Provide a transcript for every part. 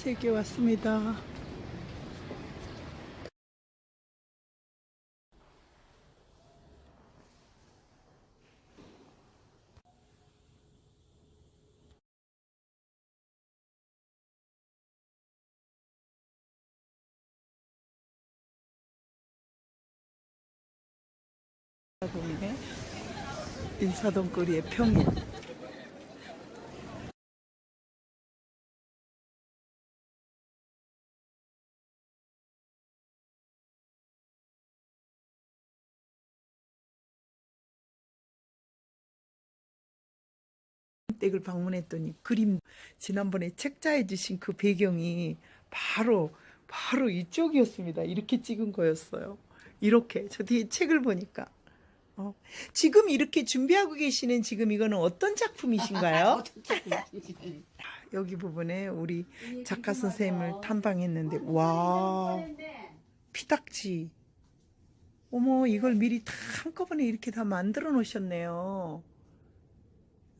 세개 왔습니다. 인사동의 인사동 거리의 평일. 댁을 방문했더니 그림 지난번에 책자해 주신 그 배경이 바로 바로 이쪽이었습니다. 이렇게 찍은 거였어요. 이렇게 저 뒤에 책을 보니까 어, 지금 이렇게 준비하고 계시는 지금 이거는 어떤 작품이신가요? 여기 부분에 우리 작가 선생님을 탐방했는데 와 피딱지 어머 이걸 미리 다 한꺼번에 이렇게 다 만들어 놓으셨네요.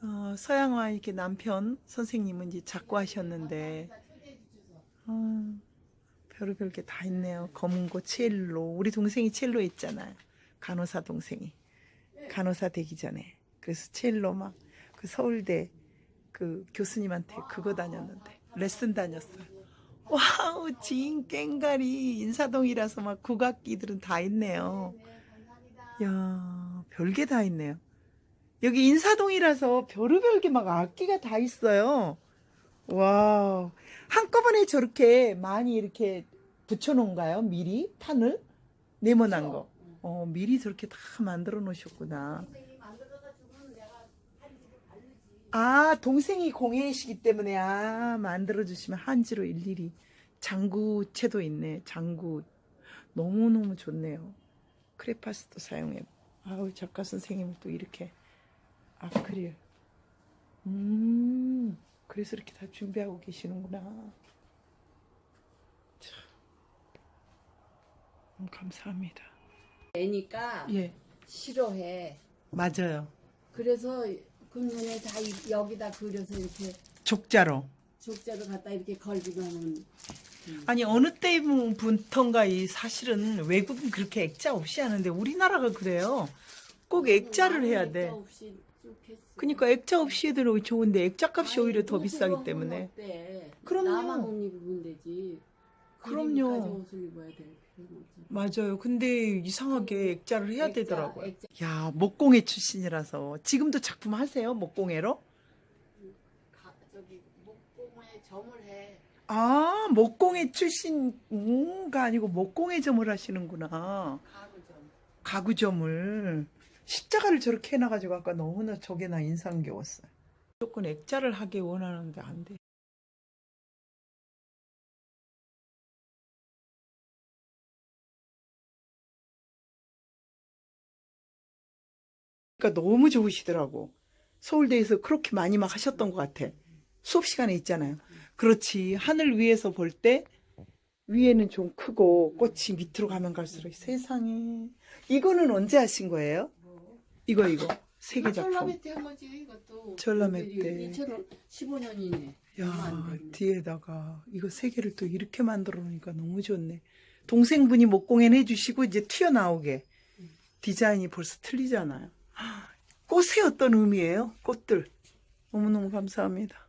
어, 서양화 이렇게 남편 선생님은 이제 작고 하셨는데 어, 별의별 게 다 있네요. 검은고 첼로 우리 동생이 첼로 했잖아요. 간호사 동생이 간호사 되기 전에 그래서 첼로 막 그 서울대 그 교수님한테 그거 다녔는데 레슨 다녔어요. 와우 진 깽가리 인사동이라서 막 국악기들은 다 있네요. 야 별게 다 있네요. 여기 인사동이라서 별의별 게 막 악기가 다 있어요. 와우. 한꺼번에 저렇게 많이 이렇게 붙여놓은가요? 미리? 판을? 네모난 거. 어, 미리 저렇게 다 만들어 놓으셨구나. 아, 동생이 공예이시기 때문에, 아, 만들어주시면 한지로 일일이. 장구채도 있네, 장구. 너무너무 좋네요. 크레파스도 사용해. 아우, 작가 선생님이 또 이렇게. 아크릴. 음, 그래서 이렇게 다 준비하고 계시는구나. 참. 음, 감사합니다. 애니까 예, 싫어해. 맞아요. 그래서 그년에 다 이- 여기다 그려서 이렇게 족자로. 족자로 갖다 이렇게 걸기도 하는. 아니, 어느 때부턴가 이 사실은 외국은 그렇게 액자 없이 하는데 우리나라가 그래요. 꼭 액자를 해야 돼. 없이 쭉 했어. 그러니까 액자 없이 해도 좋은데 액자 값이 아니, 오히려 더 비싸기 때문에. 그럼요. 나만 옷 입으면 되지. 그럼요. 맞아요. 근데 이상하게 액자를 해야 액자, 되더라고요. 액자. 야, 목공예 출신이라서 지금도 작품 하세요? 목공예로? 가, 저기 목공에 점을 해. 아, 목공예 출신가 아니고 목공예 점을 하시는구나. 가구점. 가구점을 십자가를 저렇게 해놔가지고 아까 너무나 저게 나 인상 겨웠어요. 무조건 액자를 하길 원하는데 안 돼. 그러니까 너무 좋으시더라고. 서울대에서 그렇게 많이 막 하셨던 것 같아. 수업 시간에 있잖아요. 그렇지. 하늘 위에서 볼 때 위에는 좀 크고 꽃이 밑으로 가면 갈수록 세상에. 이거는 언제 하신 거예요? 이거 이거 세 개 작품. 전람회 때한 거지 이것도. 전람회 때. 2015년이네. 야 뒤에다가 이거 세 개를 또 이렇게 만들어 놓으니까 너무 좋네. 동생분이 목공연 해주시고 이제 튀어나오게 디자인이 벌써 틀리잖아요. 꽃의 어떤 의미예요? 꽃들. 너무너무 감사합니다.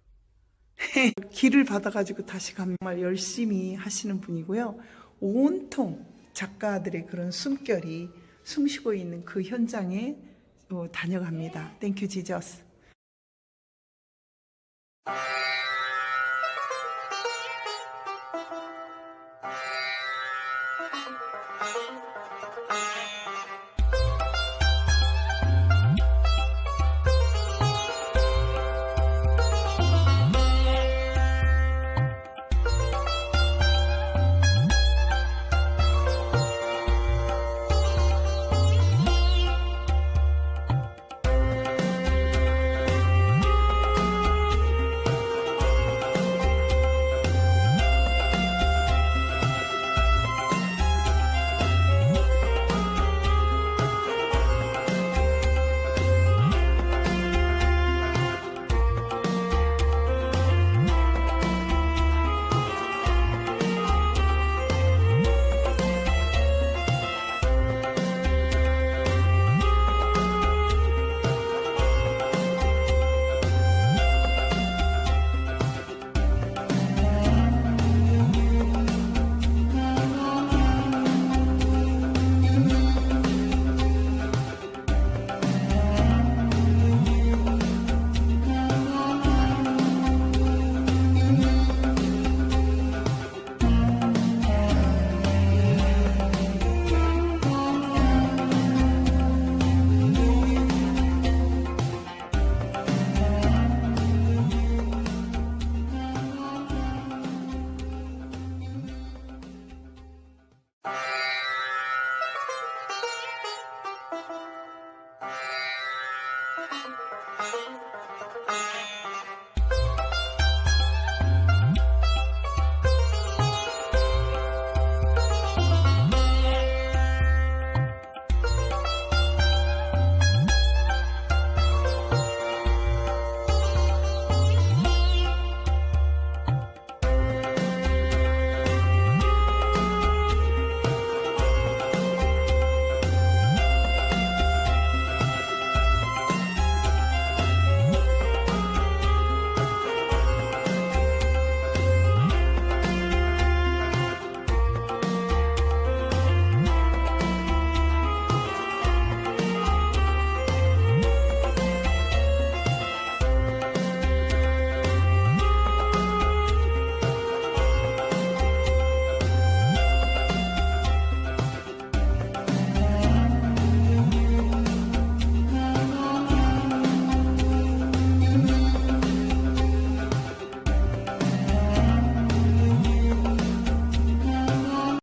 길을 받아가지고 다시 가면 정말 열심히 하시는 분이고요. 온통 작가들의 그런 숨결이 숨쉬고 있는 그 현장에 어, 다녀갑니다. 땡큐 지저스.